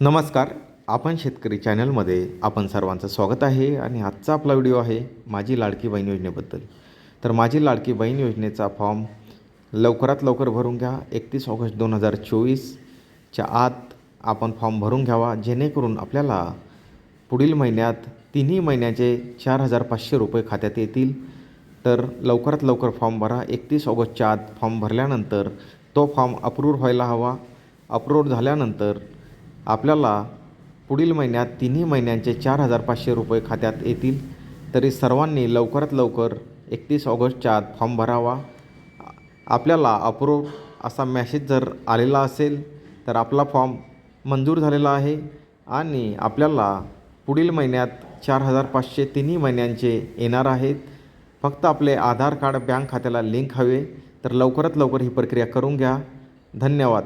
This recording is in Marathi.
नमस्कार आपण शेतकरी चॅनलमध्ये आपण सर्वांचं स्वागत आहे आणि आजचा आपला व्हिडिओ आहे माझी लाडकी बहीण योजनेबद्दल. तर माझी लाडकी बहीण योजनेचा फॉर्म लवकरात लवकर भरून घ्या. एकतीस ऑगस्ट दोन हजार चोवीसच्या आत आपण फॉर्म भरून घ्यावा. जेणेकरून आपल्याला पुढील महिन्यात तिन्ही महिन्याचे चार हजार पाचशे रुपये खात्यात येतील. तर लवकरात लवकर फॉर्म भरा. एकतीस ऑगस्टच्या आत फॉर्म भरल्यानंतर तो फॉर्म अप्रूव्ह व्हायला हवा. अप्रूव्ह झाल्यानंतर आपल्याला पुढील महिन्यात तिन्ही महिन्यांचे चार हजार पाचशे रुपये खात्यात येतील. तरी सर्वांनी लवकरात लवकर एकतीस ऑगस्टच्या आत फॉर्म भरावा. आपल्याला अप्रूव्ह असा मॅसेज जर आलेला असेल तर आपला फॉर्म मंजूर झालेला आहे. आणि आपल्याला पुढील महिन्यात चार हजार पाचशे तिन्ही महिन्यांचे येणार आहेत. फक्त आपले आधार कार्ड बँक खात्याला लिंक हवे तर लवकरात लवकर ही प्रक्रिया करून घ्या. धन्यवाद.